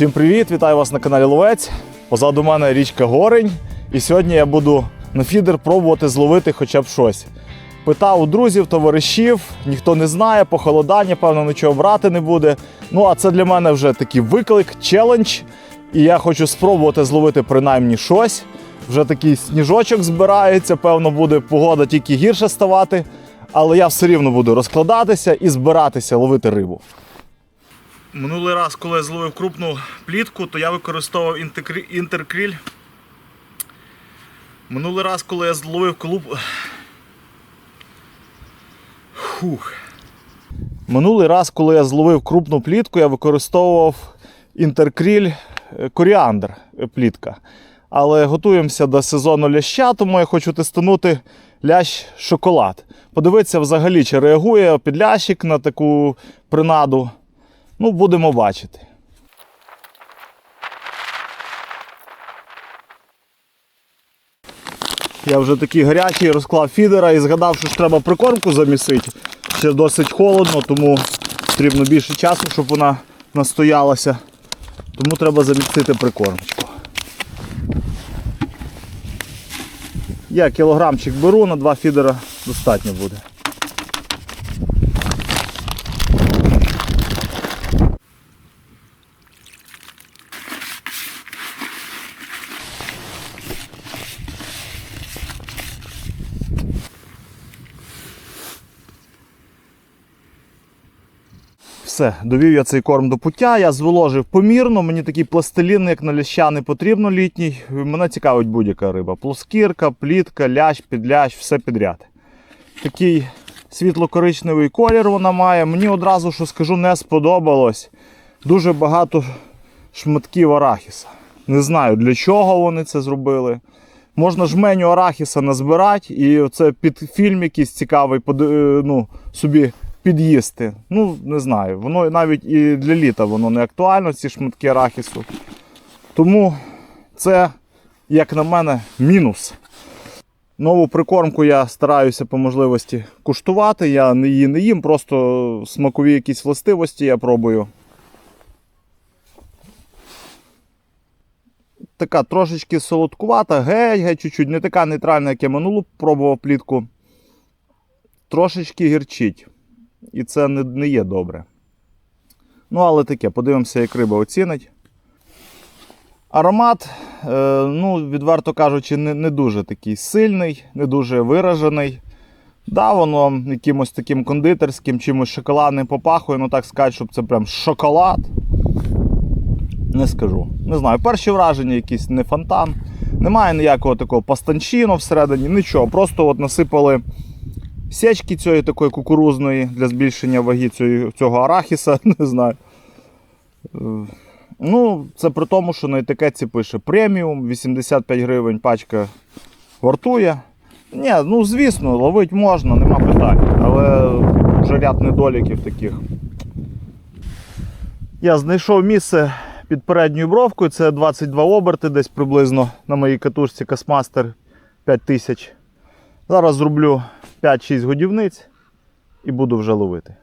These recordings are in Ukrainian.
Всім привіт! Вітаю вас на каналі Ловець. Позаду мене річка Горень. І сьогодні я буду на фідер пробувати зловити хоча б щось. Питав у друзів, товаришів, ніхто не знає, похолодання, певно, нічого брати не буде. Ну а це для мене вже такий виклик, челендж. І я хочу спробувати зловити принаймні щось. Вже такий сніжочок збирається, певно, буде погода тільки гірше ставати. Але я все рівно буду розкладатися і збиратися ловити рибу. Минулий раз, коли я зловив крупну плітку, то я використовував інтеркріль. Минулий раз, коли я зловив клуб. Фух. Минулий раз, коли я зловив крупну плітку, я використовував інтеркріль е, коріандр е, плітка. Але готуємося до сезону ляща, тому я хочу тестанути лящ шоколад. Подивитися взагалі, чи реагує підлящик на таку принаду. Ну, будемо бачити. Я вже такий гарячий розклав фідера і згадав, що ж треба прикормку замісити. Ще досить холодно, тому потрібно більше часу, щоб вона настоялася. Тому треба замістити прикормочку. Я кілограмчик беру, на два фідера достатньо буде. Все, довів я цей корм до пуття, я зволожив помірно, мені такий пластилін, як на ляща, не потрібно літній. Мене цікавить будь-яка риба. Плоскірка, плітка, лящ, підлящ, все підряд. Такий світло-коричневий колір вона має. Мені одразу, що скажу, не сподобалось. Дуже багато шматків арахіса. Не знаю, для чого вони це зробили. Можна жменю арахіса назбирати і це під фільм якийсь цікавий е, ну, собі під'їсти. Ну, не знаю. Воно навіть і для літа воно не актуально, ці шматки арахісу. Тому це, як на мене, мінус. Нову прикормку я стараюся по можливості куштувати. Я її не їм, просто смакові якісь властивості я пробую. Така трошечки солодкувата, геть-геть, чуть-чуть, не така нейтральна, як я минулу пробував плітку. Трошечки гірчить. І це не, не є добре. Ну, але таке, подивимося, як риба оцінить. Аромат, е, ну, відверто кажучи, не, не дуже такий сильний, не дуже виражений. Да, воно якимось таким кондитерським, чимось шоколадним попахує, ну так сказати, щоб це прям шоколад. Не скажу. Не знаю, перші враження якісь не фонтан. Немає ніякого такого пастанчино всередині, нічого. Просто от насипали сечки цієї такої кукурузної для збільшення ваги цієї- цього арахіса, не знаю. Е, Ну, це при тому, що на етикетці пише преміум, 85 гривень пачка вартує. Ні, ну звісно, ловити можна, нема питань. Але вже ряд недоліків таких. Я знайшов місце під передньою бровкою, це 22 оберти, десь приблизно на моїй катушці Касмастер 5000. Зараз зроблю 5-6 годівниць і буду вже ловити.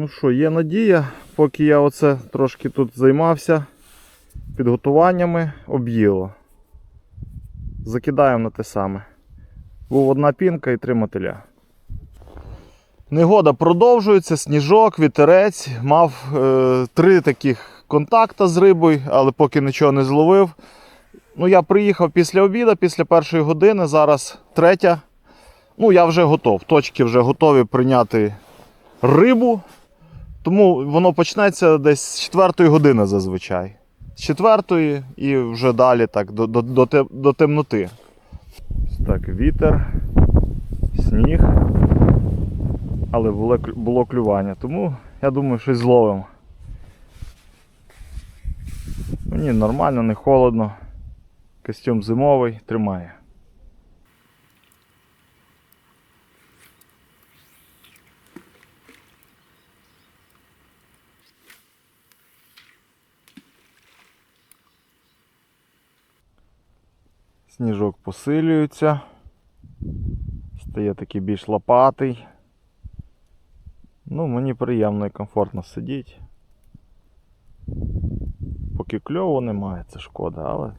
Ну що, є надія, поки я оце трошки тут займався підготуваннями, об'їло. Закидаємо на те саме. Був одна пінка і три мотиля. Негода продовжується, сніжок, вітерець. Мав е, три таких контакта з рибою, але поки нічого не зловив. Ну, я приїхав після обіду, після першої години, зараз третя. Ну, я вже готов. Точки вже готові прийняти рибу. Тому воно почнеться десь з четвертої години зазвичай. З четвертої і вже далі так до, до, до, до темноти. Так, вітер, сніг. Але було, було клювання. Тому я думаю, щось зловимо. Мені нормально, не холодно. Костюм зимовий, тримає. Сніжок посилюється. Стає такий більш лопатий. Ну, мені приємно і комфортно сидіти. Поки кльово немає, це шкода, але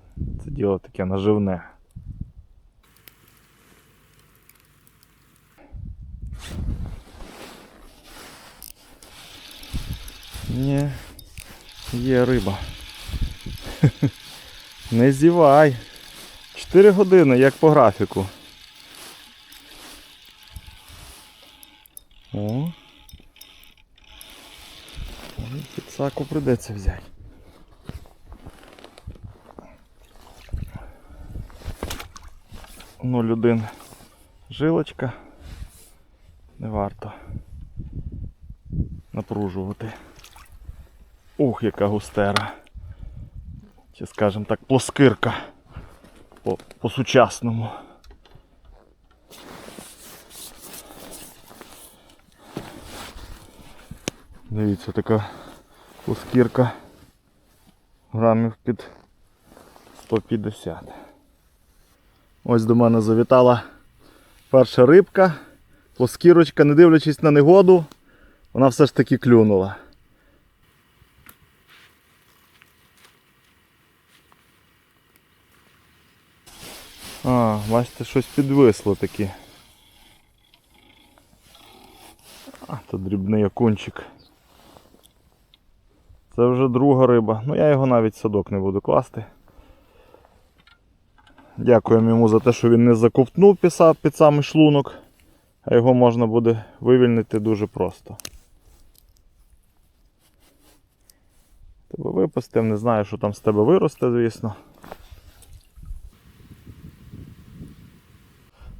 це діло таке наживне. Ні, є риба. Не зівай. 4 години, як по графіку. О. Ой, Підсаку придеться взяти. Нуль один жилочка. Не варто напружувати. Ух, яка густера. Чи скажем так, плоскирка по, по сучасному. Дивіться, така плоскірка грамів під 150. Ось до мене завітала перша рибка, плоскірочка, не дивлячись на негоду, вона все ж таки клюнула. А, бачите, щось підвисло таке. А, то дрібний окунчик. Це вже друга риба. Ну я його навіть в садок не буду класти. Дякуємо йому за те, що він не заковтнув під самий шлунок, а його можна буде вивільнити дуже просто. Тебе випустив, не знаю, що там з тебе виросте, звісно.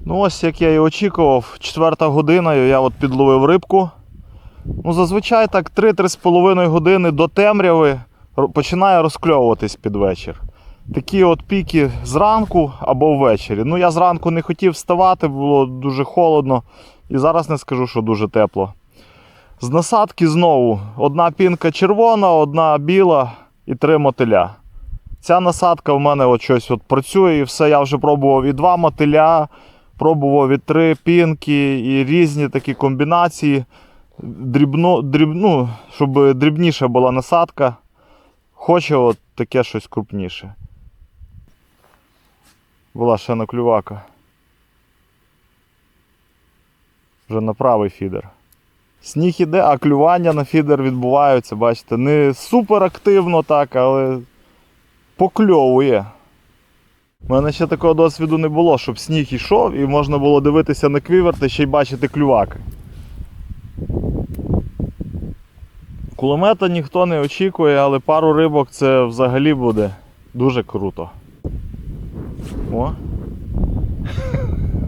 Ну ось як я і очікував, четверта година я от підловив рибку. Ну, зазвичай так 3-3,5 години до темряви починає розкльовуватись під вечір. Такі от піки зранку або ввечері. Ну я зранку не хотів вставати, було дуже холодно. І зараз не скажу, що дуже тепло. З насадки знову одна пінка червона, одна біла і три мотиля. Ця насадка в мене от щось от працює і все. Я вже пробував і два мотиля, пробував і три пінки, і різні такі комбінації. Дрібно, дріб, ну, щоб дрібніша була насадка. Хоче от таке щось крупніше. Була ще на клювака. Вже на правий фідер. Сніг іде, а клювання на фідер відбуваються, бачите, не супер активно так, але покльовує. У мене ще такого досвіду не було, щоб сніг йшов і можна було дивитися на квіверти ще й бачити клюваки. Кулемета ніхто не очікує, але пару рибок це взагалі буде дуже круто. О.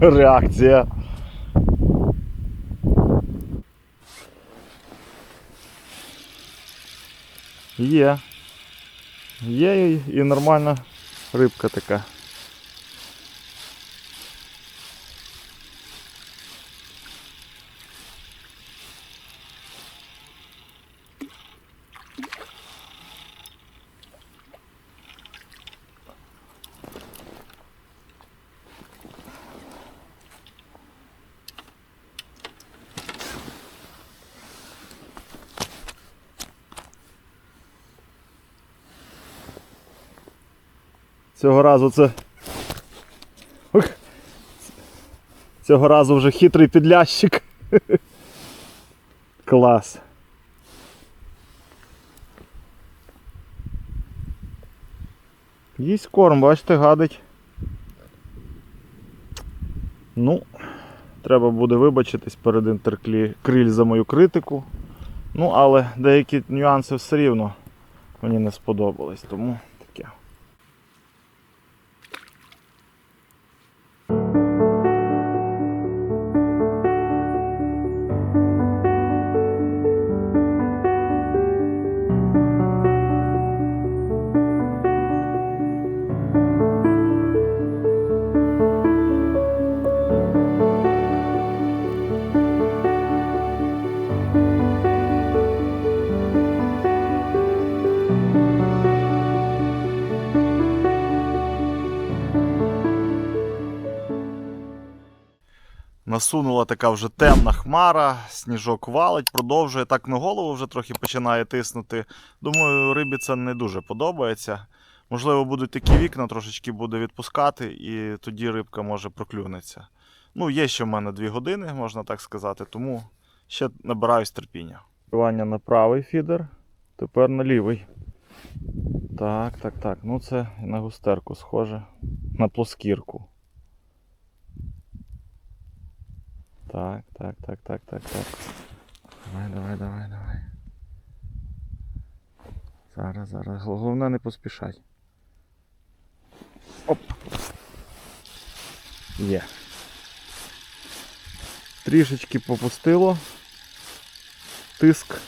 Реакція. Є. Є і нормальна рибка така. Цього разу це. Цього разу вже хитрий підлящик. Клас. Їсть корм, бачите, гадить. Ну, треба буде вибачитись перед інтеркриль за мою критику. Ну, але деякі нюанси все рівно мені не сподобались, тому Насунула така вже темна хмара, сніжок валить, продовжує так на голову вже трохи починає тиснути. Думаю, рибі це не дуже подобається. Можливо, будуть такі вікна, трошечки буде відпускати, і тоді рибка може проклюнеться. Ну, є ще в мене дві години, можна так сказати, тому ще набираюсь терпіння. Вання на правий фідер, тепер на лівий. Так, так, так. Ну це на густерку схоже. На плоскірку. Так, так, так, так, так, так. Давай, давай, давай, давай. Зараз, зараз. Головне не поспішать. Оп. Є. Трішечки попустило. Тиск.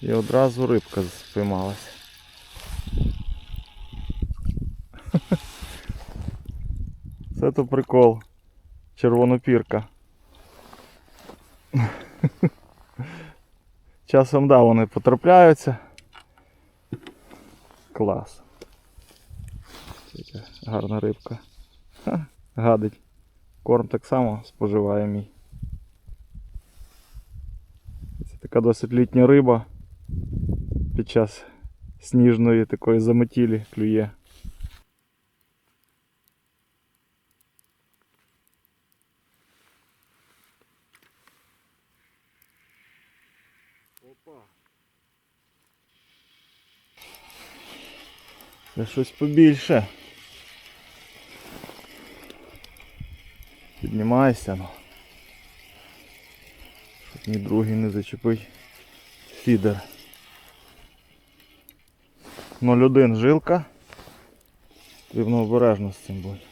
І одразу рибка спіймалась. Це то прикол. Червонопірка. Часом да, вони потрапляються. Клас. Гарна рибка. Ха, гадить. Корм так само споживає мій. Це така досить літня риба. Під час сніжної такої заметілі клює. Опа. Це щось побільше. Піднімайся, ну. Щоб ні другий не зачепить фідер. 0,1 жилка. Потрібно обережно з цим бути.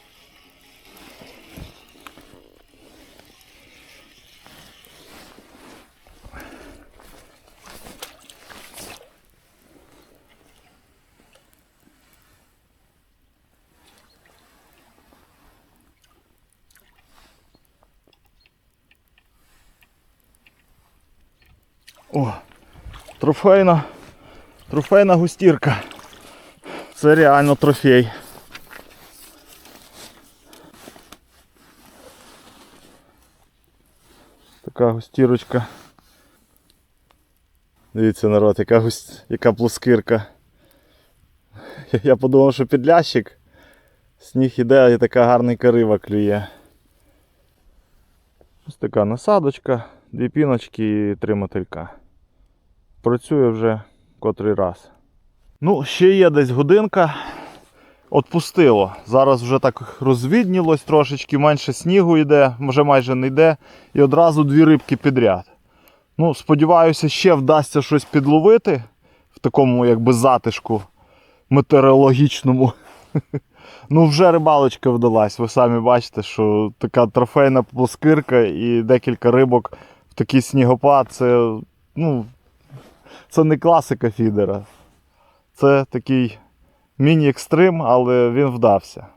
О, трофейна, трофейна густірка. Це реально трофей. Така густірочка. Дивіться, народ, яка гусь... яка плоскирка. Я подумав, що підлящик. Сніг іде і така гарненька риба клює. Ось така насадочка, дві піночки і три мотилька. Працює вже котрий раз. Ну, ще є десь годинка. Отпустило. Зараз вже так розвіднілось трошечки, менше снігу йде, вже майже не йде. І одразу дві рибки підряд. Ну, сподіваюся, ще вдасться щось підловити в такому якби затишку метеорологічному. Ну, вже рибалочка вдалась. Ви самі бачите, що така трофейна плоскирка і декілька рибок такий снігопад. Це, ну, це не класика фідера. Це такий міні-екстрим, але він вдався.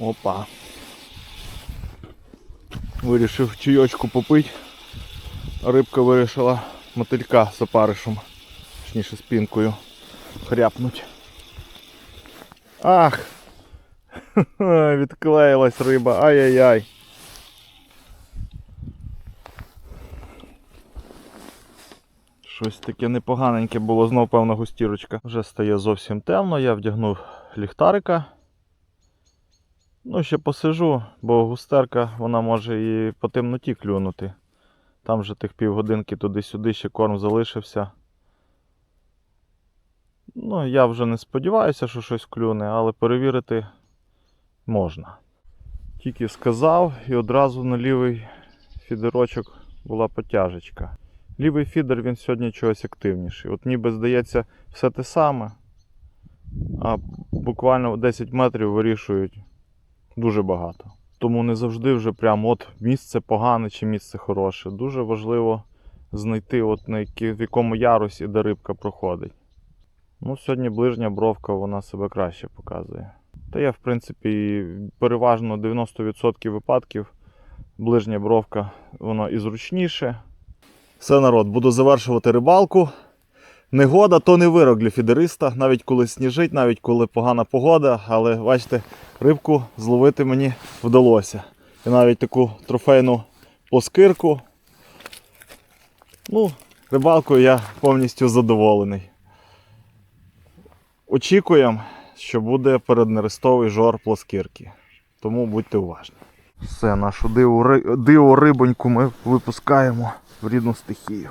Опа. Вирішив чайочку попити. Рибка вирішила мотилька з опаришем, точніше з пінкою, хряпнуть. Ах! Відклеїлась риба, ай-яй-яй. Щось таке непоганеньке було, знов певна густірочка. Вже стає зовсім темно, я вдягнув ліхтарика. Ну, ще посижу, бо густерка вона може і по темноті клюнути. Там вже тих півгодинки туди-сюди ще корм залишився. Ну, я вже не сподіваюся, що щось клюне, але перевірити можна. Тільки сказав і одразу на лівий фідерочок була потяжечка. Лівий фідер він сьогодні чогось активніший. От ніби здається все те саме, а буквально 10 метрів вирішують дуже багато. Тому не завжди вже прямо от місце погане чи місце хороше. Дуже важливо знайти, от на які, в якому ярусі де рибка проходить. Ну, сьогодні ближня бровка вона себе краще показує. Та я, в принципі, переважно 90% випадків ближня бровка воно і зручніше. Все, народ, буду завершувати рибалку. Негода то не вирок для фідериста, навіть коли сніжить, навіть коли погана погода, але бачите, рибку зловити мені вдалося. І навіть таку трофейну плоскирку. Ну, рибалкою я повністю задоволений. Очікуємо, що буде переднерестовий жор плоскирки. Тому будьте уважні. Все, нашу диву рибоньку ми випускаємо в рідну стихію.